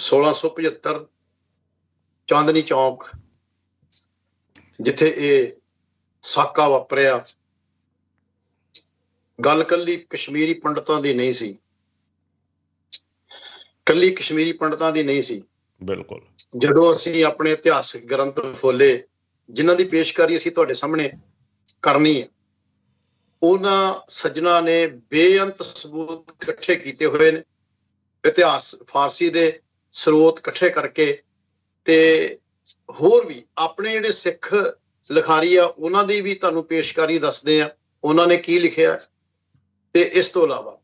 1675 ਚਾਂਦਨੀ ਚੌਕ ਜਿੱਥੇ ਇਹ ਸਾਕਾ ਵਾਪਰਿਆ। ਗੱਲ ਕੱਲੀ ਕਸ਼ਮੀਰੀ ਪੰਡਤਾਂ ਦੀ ਨਹੀਂ ਸੀ। ਕੱਲੀ ਕਸ਼ਮੀਰੀ ਪੰਡਤਾਂ ਦੀ ਨਹੀਂ ਸੀ। ਬਿਲਕੁਲ। ਜਦੋਂ ਅਸੀਂ ਆਪਣੇ ਇਤਿਹਾਸਕ ਗ੍ਰੰਥ ਫੋਲੇ ਜਿਨ੍ਹਾਂ ਦੀ ਪੇਸ਼ਕਾਰੀ ਅਸੀਂ ਤੁਹਾਡੇ ਸਾਹਮਣੇ ਕਰਨੀ ਹੈ ਉਹਨਾਂ ਸੱਜਣਾ ਨੇ ਬੇਅੰਤ ਸਬੂਤ ਇਕੱਠੇ ਕੀਤੇ ਹੋਏ ਨੇ ਇਤਿਹਾਸ ਫਾਰਸੀ ਦੇ ਸਰੋਤ ਇਕੱਠੇ ਕਰਕੇ ਤੇ ਹੋਰ ਵੀ ਆਪਣੇ ਜਿਹੜੇ ਸਿੱਖ ਲਿਖਾਰੀ ਆ, ਉਹਨਾਂ ਦੀ ਵੀ ਤੁਹਾਨੂੰ ਪੇਸ਼ਕਾਰੀ ਦੱਸਦੇ ਆ, ਉਹਨਾਂ ਨੇ ਕੀ ਲਿਖਿਆ ਤੇ ਇਸ ਤੋਂ ਇਲਾਵਾ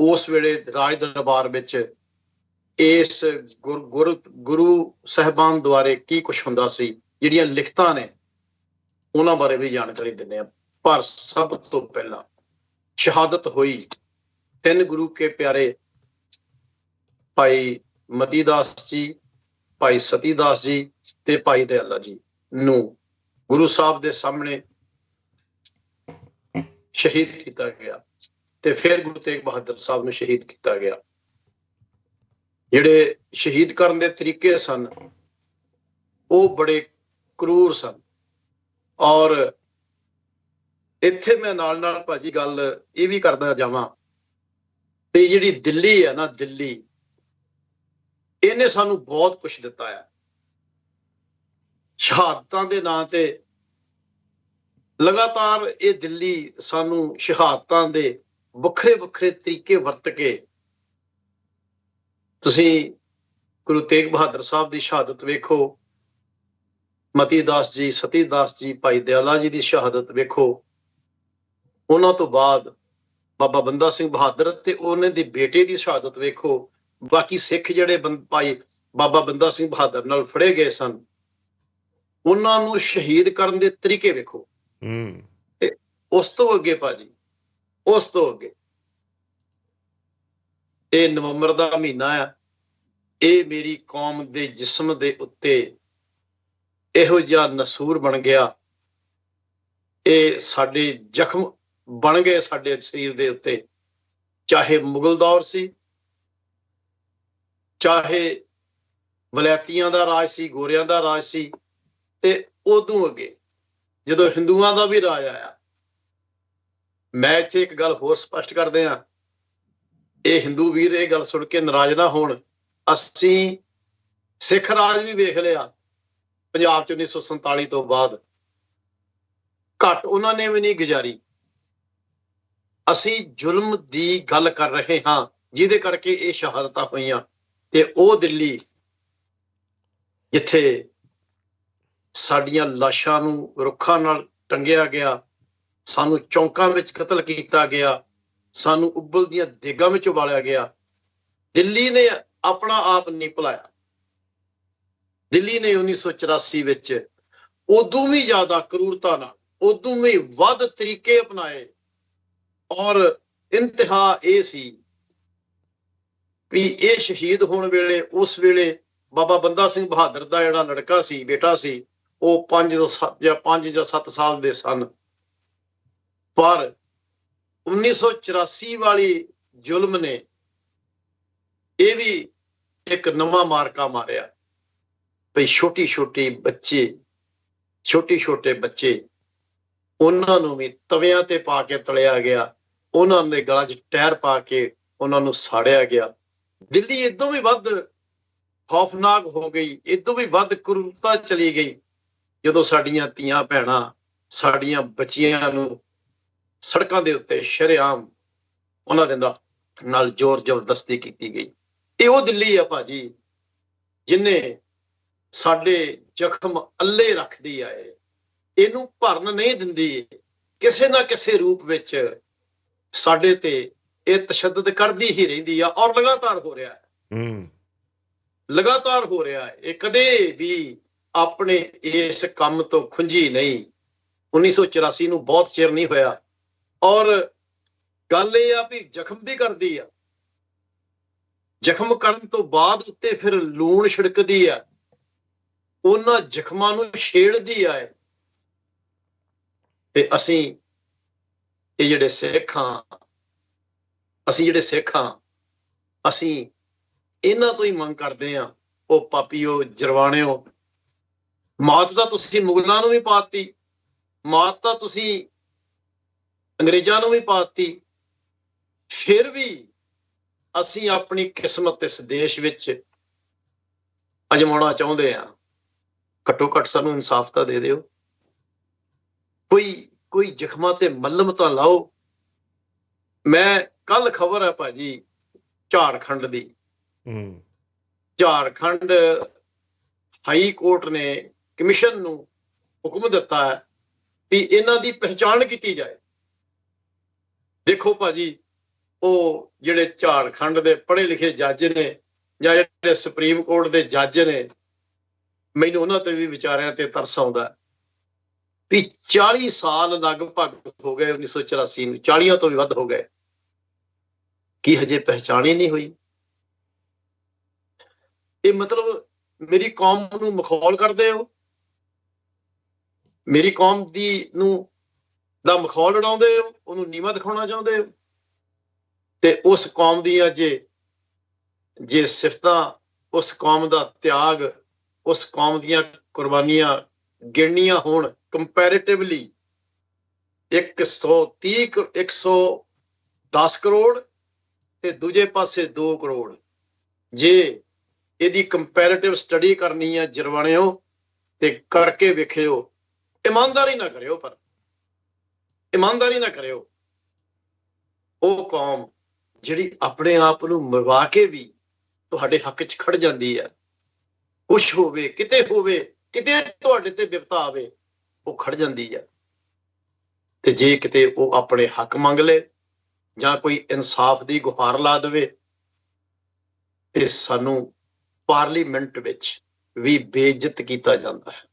ਉਸ ਵੇਲੇ ਰਾਜ ਦਰਬਾਰ ਵਿੱਚ ਇਸ ਗੁਰ- ਗੁਰ- ਗੁਰੂ ਸਹਿਬਾਨ ਦੁਆਰੇ ਕੀ ਕੁਝ ਹੁੰਦਾ ਸੀ, ਜਿਹੜੀਆਂ ਲਿਖਤਾਂ ਨੇ, ਉਹਨਾਂ ਬਾਰੇ ਵੀ ਜਾਣਕਾਰੀ ਦਿੰਦੇ ਆ ਪਰ ਸਭ ਤੋਂ ਪਹਿਲਾਂ ਸ਼ਹਾਦਤ ਹੋਈ ਤਿੰਨ ਗੁਰੂ ਕੇ ਪਿਆਰੇ ਭਾਈ ਮਤੀਦਾਸ ਜੀ, ਭਾਈ ਸਤੀਦਾਸ ਜੀ ਤੇ ਭਾਈ ਦਇਆਲਾ ਜੀ ਨੂੰ ਗੁਰੂ ਸਾਹਿਬ ਦੇ ਸਾਹਮਣੇ ਸ਼ਹੀਦ ਕੀਤਾ ਗਿਆ ਤੇ ਫਿਰ ਗੁਰੂ ਤੇਗ ਬਹਾਦਰ ਸਾਹਿਬ ਨੂੰ ਸ਼ਹੀਦ ਕੀਤਾ ਗਿਆ। ਜਿਹੜੇ ਸ਼ਹੀਦ ਕਰਨ ਦੇ ਤਰੀਕੇ ਸਨ, ਉਹ ਬੜੇ ਕਰੂਰ ਸਨ। ਔਰ ਇੱਥੇ ਮੈਂ ਨਾਲ ਨਾਲ ਭਾਜੀ ਗੱਲ ਇਹ ਵੀ ਕਰਦਾ ਜਾਵਾਂ ਵੀ ਜਿਹੜੀ ਦਿੱਲੀ ਹੈ ਨਾ, ਦਿੱਲੀ ਇਹਨੇ ਸਾਨੂੰ ਬਹੁਤ ਕੁਝ ਦਿੱਤਾ ਹੈ ਸ਼ਹਾਦਤਾਂ ਦੇ ਨਾਂ ਤੇ ਲਗਾਤਾਰ ਇਹ ਦਿੱਲੀ ਸਾਨੂੰ ਸ਼ਹਾਦਤਾਂ ਦੇ ਵੱਖਰੇ ਵੱਖਰੇ ਤਰੀਕੇ ਵਰਤ ਕੇ ਤੁਸੀਂ ਗੁਰੂ ਤੇਗ ਬਹਾਦਰ ਸਾਹਿਬ ਦੀ ਸ਼ਹਾਦਤ ਵੇਖੋ, ਮਤੀ ਦਾਸ ਜੀ, ਸਤੀ ਦਾਸ ਜੀ, ਭਾਈ ਦਿਆਲਾ ਜੀ ਦੀ ਸ਼ਹਾਦਤ ਵੇਖੋ। ਉਹਨਾਂ ਤੋਂ ਬਾਅਦ ਬਾਬਾ ਬੰਦਾ ਸਿੰਘ ਬਹਾਦਰ ਤੇ ਉਹਨਾਂ ਦੇ ਬੇਟੇ ਦੀ ਸ਼ਹਾਦਤ ਵੇਖੋ। ਬਾਕੀ ਸਿੱਖ ਜਿਹੜੇ ਬੰ- ਭਾਈ ਬਾਬਾ ਬੰਦਾ ਸਿੰਘ ਬਹਾਦਰ ਨਾਲ ਫੜੇ ਗਏ ਸਨ ਉਹਨਾਂ ਨੂੰ ਸ਼ਹੀਦ ਕਰਨ ਦੇ ਤਰੀਕੇ ਵੇਖੋ। ਹੂੰ। ਉਸ ਤੋਂ ਅੱਗੇ ਭਾਜੀ ਉਸ ਤੋਂ ਅੱਗੇ। ਇਹ ਨਵੰਬਰ ਦਾ ਮਹੀਨਾ ਆ। ਇਹ ਮੇਰੀ ਕੌਮ ਦੇ ਜਿਸਮ ਦੇ ਉੱਤੇ ਇਹੋ ਜਿਹਾ ਨਸੂਰ ਬਣ ਗਿਆ। ਇਹ ਸਾਡੇ ਜ਼ਖਮ ਬਣ ਗਏ ਸਾਡੇ ਸਰੀਰ ਦੇ ਉੱਤੇ। ਚਾਹੇ ਮੁਗਲ ਦੌਰ ਸੀ ਚਾਹੇ ਵਲੈਤੀਆਂ ਦਾ ਰਾਜ ਸੀ, ਗੋਰਿਆਂ ਦਾ ਰਾਜ ਸੀ, ਤੇ ਉਦੋਂ ਅੱਗੇ ਜਦੋਂ ਹਿੰਦੂਆਂ ਦਾ ਵੀ ਰਾਜ ਆਇਆ, ਮੈਂ ਇੱਥੇ ਇੱਕ ਗੱਲ ਹੋਰ ਸਪਸ਼ਟ ਕਰਦੇ ਆ ਇਹ ਹਿੰਦੂ ਵੀਰ ਇਹ ਗੱਲ ਸੁਣ ਕੇ ਨਾਰਾਜ਼ ਨਾ ਹੋਣ। ਅਸੀਂ ਸਿੱਖ ਰਾਜ ਵੀ ਵੇਖ ਲਿਆ ਪੰਜਾਬ ਚ 1947 ਤੋਂ ਬਾਅਦ। ਘੱਟ ਉਹਨਾਂ ਨੇ ਵੀ ਨਹੀਂ ਗੁਜ਼ਾਰੀ। ਅਸੀਂ ਜ਼ੁਲਮ ਦੀ ਗੱਲ ਕਰ ਰਹੇ ਹਾਂ, ਜਿਹਦੇ ਕਰਕੇ ਇਹ ਸ਼ਹਾਦਤਾਂ ਹੋਈਆਂ। ਤੇ ਉਹ ਦਿੱਲੀ ਜਿੱਥੇ ਸਾਡੀਆਂ ਲਾਸ਼ਾਂ ਨੂੰ ਰੁੱਖਾਂ ਨਾਲ ਟੰਗਿਆ ਗਿਆ, ਸਾਨੂੰ ਚੌਂਕਾਂ ਵਿੱਚ ਕਤਲ ਕੀਤਾ ਗਿਆ, ਸਾਨੂੰ ਉੱਬਲਦੀਆਂ ਦੇਗਾਂ ਵਿੱਚ ਉਬਾਲਿਆ ਗਿਆ, ਦਿੱਲੀ ਨੇ ਆਪਣਾ ਆਪ ਨਹੀਂ ਭੁਲਾਇਆ। ਦਿੱਲੀ ਨੇ 1984 ਵਿੱਚ ਉਦੋਂ ਵੀ ਜ਼ਿਆਦਾ ਕਰੂਰਤਾ ਨਾਲ, ਉਦੋਂ ਵੀ ਵੱਧ ਤਰੀਕੇ ਅਪਣਾਏ ਔਰ ਇੰਤਹਾ ਇਹ ਸੀ ਵੀ ਇਹ ਸ਼ਹੀਦ ਹੋਣ ਵੇਲੇ, ਉਸ ਵੇਲੇ ਬਾਬਾ ਬੰਦਾ ਸਿੰਘ ਬਹਾਦਰ ਦਾ ਜਿਹੜਾ ਲੜਕਾ ਸੀ, ਬੇਟਾ ਸੀ, ਉਹ 5 ਜਾਂ 5 ਜਾਂ 7 ਸਾਲ ਦੇ ਸਨ। ਪਰ 1984 ਵਾਲੀ ਜ਼ੁਲਮ ਨੇ ਇਹ ਵੀ ਇੱਕ ਨਵਾਂ ਮਾਰਕਾ ਮਾਰਿਆ। ਭਈ ਛੋਟੀ ਛੋਟੀ ਬੱਚੇ ਛੋਟੀ ਛੋਟੇ ਬੱਚੇ, ਉਹਨਾਂ ਨੂੰ ਵੀ ਤਵਿਆਂ ਤੇ ਪਾ ਕੇ ਤਲਿਆ ਗਿਆ, ਉਹਨਾਂ ਦੇ ਗਲਾਂ 'ਚ ਟਾਇਰ ਪਾ ਕੇ ਉਹਨਾਂ ਨੂੰ ਸਾੜਿਆ ਗਿਆ। ਦਿੱਲੀ ਇਦੋਂ ਵੀ ਵੱਧ ਖੌਫਨਾਕ ਹੋ ਗਈ, ਇਦੋਂ ਵੀ ਵੱਧ ਕਰੂਰਤਾ ਚਲੀ ਗਈ, ਜਦੋਂ ਸਾਡੀਆਂ ਧੀਆਂ ਭੈਣਾਂ ਸਾਡੀਆਂ ਬੱਚੀਆਂ ਨੂੰ ਸੜਕਾਂ ਦੇ ਉੱਤੇ ਸ਼ਰੇਆਮ ਉਹਨਾਂ ਦੇ ਨਾਲ ਜ਼ੋਰ ਜ਼ਬਰਦਸਤੀ ਕੀਤੀ ਗਈ। ਇਹ ਉਹ ਦਿੱਲੀ ਆ ਭਾਜੀ, ਜਿਨੇ ਸਾਡੇ ਜ਼ਖਮ ਅੱਲੇ ਰੱਖਦੀ ਆ ਇਹਨੂੰ ਭਰਨ ਨਹੀਂ ਦਿੰਦੀ, ਕਿਸੇ ਨਾ ਕਿਸੇ ਰੂਪ ਵਿੱਚ ਸਾਡੇ ਤੇ ਇਹ ਤਸ਼ੱਦਦ ਕਰਦੀ ਹੀ ਰਹਿੰਦੀ ਆ ਔਰ ਲਗਾਤਾਰ ਹੋ ਰਿਹਾ ਹੈ। ਹੂੰ। ਲਗਾਤਾਰ ਹੋ ਰਿਹਾ ਹੈ। ਇਹ ਕਦੇ ਵੀ ਆਪਣੇ ਇਸ ਕੰਮ ਤੋਂ ਖੁੰਝੀ ਨਹੀਂ। 1984 ਨੂੰ ਬਹੁਤ ਚਿਰ ਨਹੀਂ ਹੋਇਆ। ਔਰ ਗੱਲ ਇਹ ਆ ਵੀ ਜ਼ਖਮ ਵੀ ਕਰਦੀ ਆ। ਜ਼ਖਮ ਕਰਨ ਤੋਂ ਬਾਅਦ ਉੱਤੇ ਫਿਰ ਲੂਣ ਛਿੜਕਦੀ ਆ। ਉਹਨਾਂ ਜ਼ਖਮਾਂ ਨੂੰ ਛੇੜਦੀ ਆ। ਤੇ ਅਸੀਂ ਇਹ ਜਿਹੜੇ ਸਿੱਖ ਹਾਂ ਅਸੀਂ ਜਿਹੜੇ ਸਿੱਖ ਹਾਂ, ਅਸੀਂ ਇਹਨਾਂ ਤੋਂ ਹੀ ਮੰਗ ਕਰਦੇ ਆ ਉਹ ਪਾਪੀਓ, ਜਰਵਾਣਿਓ। ਮਾਤ ਤਾਂ ਤੁਸੀਂ ਮੁਗਲਾਂ ਨੂੰ ਵੀ ਪਾਤੀ, ਮਾਤ ਤਾਂ ਤੁਸੀਂ ਅੰਗਰੇਜ਼ਾਂ ਨੂੰ ਵੀ ਪਾਤੀ, ਫਿਰ ਵੀ ਅਸੀਂ ਆਪਣੀ ਕਿਸਮਤ ਇਸ ਦੇਸ਼ ਵਿੱਚ ਅਜਮਾਉਣਾ ਚਾਹੁੰਦੇ ਆ ਘੱਟੋ ਘੱਟ ਸਾਨੂੰ ਇਨਸਾਫ ਤਾਂ ਦੇ ਦਿਓ। ਕੋਈ ਕੋਈ ਜ਼ਖਮਾਂ ਤੇ ਮੱਲਮ ਤਾਂ ਲਾਓ। ਮੈਂ ਕੱਲ ਖਬਰ ਹੈ ਭਾਜੀ ਝਾਰਖੰਡ ਦੀ। ਹੂੰ। ਝਾਰਖੰਡ ਹਾਈ ਕੋਰਟ ਨੇ ਕਮਿਸ਼ਨ ਨੂੰ ਹੁਕਮ ਦਿੱਤਾ ਹੈ ਵੀ ਇਹਨਾਂ ਦੀ ਪਹਿਚਾਣ ਕੀਤੀ ਜਾਏ। ਦੇਖੋ ਭਾਜੀ ਉਹ ਜਿਹੜੇ ਝਾਰਖੰਡ ਦੇ ਪੜ੍ਹੇ ਲਿਖੇ ਜੱਜ ਨੇ ਜਾਂ ਜਿਹੜੇ ਸੁਪਰੀਮ ਕੋਰਟ ਦੇ ਜੱਜ ਨੇ ਮੈਨੂੰ ਉਹਨਾਂ ਤੇ ਵੀ ਵਿਚਾਰਿਆਂ ਤੇ ਤਰਸ ਆਉਂਦਾ ਵੀ 40 ਸਾਲ ਲਗਭਗ ਹੋ ਗਏ 1984 ਨੂੰ 40 ਤੋਂ ਵੀ ਵੱਧ ਹੋ ਗਏ। ਕੀ ਹਜੇ ਪਹਿਚਾਣ ਹੀ ਨਹੀਂ ਹੋਈ। ਇਹ ਮਤਲਬ ਮੇਰੀ ਕੌਮ ਨੂੰ ਮਖੌਲ ਕਰਦੇ ਹੋ? ਮੇਰੀ ਕੌਮ ਦੀ ਨੂੰ ਦਾ ਮਖੌਲ ਉਡਾਉਂਦੇ ਹੋ? ਉਹਨੂੰ ਨੀਵਾ ਦਿਖਾਉਣਾ ਚਾਹੁੰਦੇ ਹੋ? ਤੇ ਉਸ ਕੌਮ ਦੀਆਂ ਜੇ ਜੇ ਸਿਫਤਾਂ, ਉਸ ਕੌਮ ਦਾ ਤਿਆਗ, ਉਸ ਕੌਮ ਦੀਆਂ ਕੁਰਬਾਨੀਆਂ ਗਿਣਨੀਆਂ ਹੋਣ ਕੰਪੈਰੀਟਿਵਲੀ 130 ਕ- 110 ਕਰੋੜ ਤੇ ਦੂਜੇ ਪਾਸੇ 2 ਕਰੋੜ। ਜੇ ਇਹਦੀ ਕੰਪੈਰੀਟਿਵ ਸਟੱਡੀ ਕਰਨੀ ਹੈ ਜਰਵਾਣਿਓ ਤੇ ਕਰਕੇ ਵੇਖਿਓ, ਇਮਾਨਦਾਰੀ ਨਾ ਕਰਿਓ ਪਰ। ਇਮਾਨਦਾਰੀ ਨਾ ਕਰਿਓ। ਉਹ ਕੌਮ ਜਿਹੜੀ ਆਪਣੇ ਆਪ ਨੂੰ ਮਰਵਾ ਕੇ ਵੀ ਤੁਹਾਡੇ ਹੱਕ 'ਚ ਖੜ ਜਾਂਦੀ ਹੈ ਕੁਛ ਹੋਵੇ, ਕਿਤੇ ਹੋਵੇ, ਕਿਤੇ ਤੁਹਾਡੇ ਤੇ ਵਿਪਤਾ ਆਵੇ, ਉਹ ਖੜ ਜਾਂਦੀ ਹੈ ਤੇ ਜੇ ਕਿਤੇ ਉਹ ਆਪਣੇ ਹੱਕ ਮੰਗ ਲੇ ਜਾਂ ਕੋਈ ਇਨਸਾਫ ਦੀ ਗੁਹਾਰ ਲਾ ਦੇਵੇ ਤੇ ਸਾਨੂੰ ਪਾਰਲੀਮੈਂਟ ਵਿੱਚ ਵੀ ਬੇਇੱਜ਼ਤ ਕੀਤਾ ਜਾਂਦਾ ਹੈ।